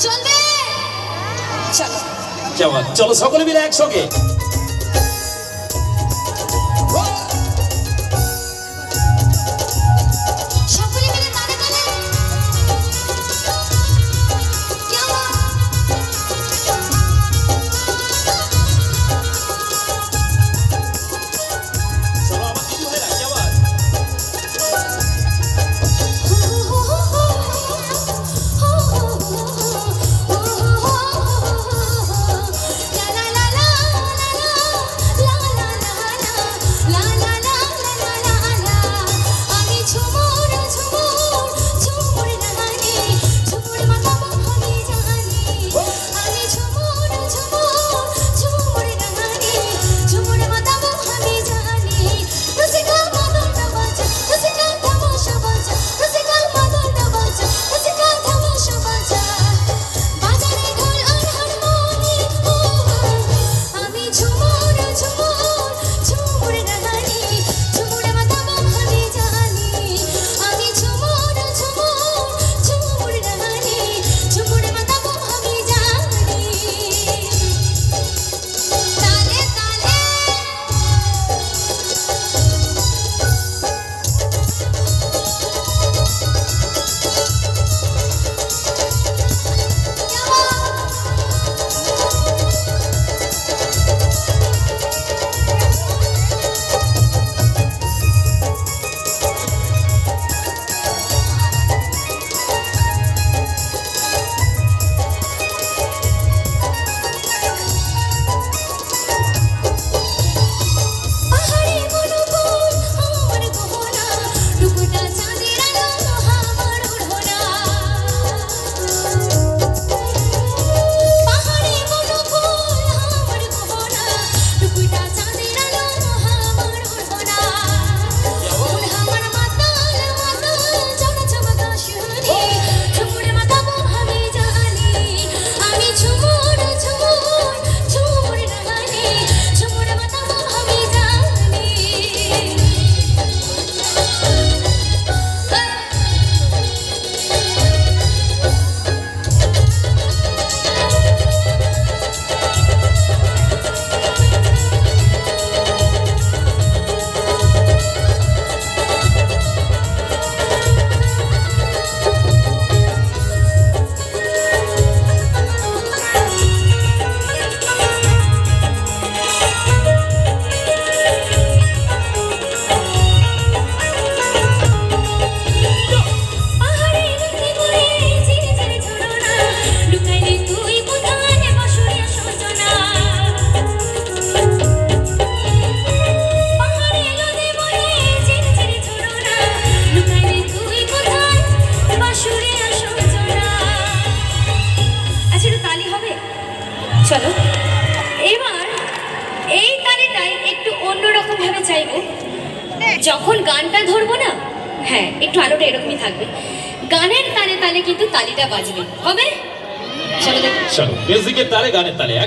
John চলো সকলে মিলে একসঙ্গে। চলো। এবার এই তালিটাই একটু অন্যরকমভাবে চাইব যখন গানটা ধরবো না হ্যাঁ একটু আলোটা এরকমই থাকবে। গানের তালে তালে কিন্তু তালিটা বাজবে। হবে? চলো দেখো। চলো তালে, গানের তালে।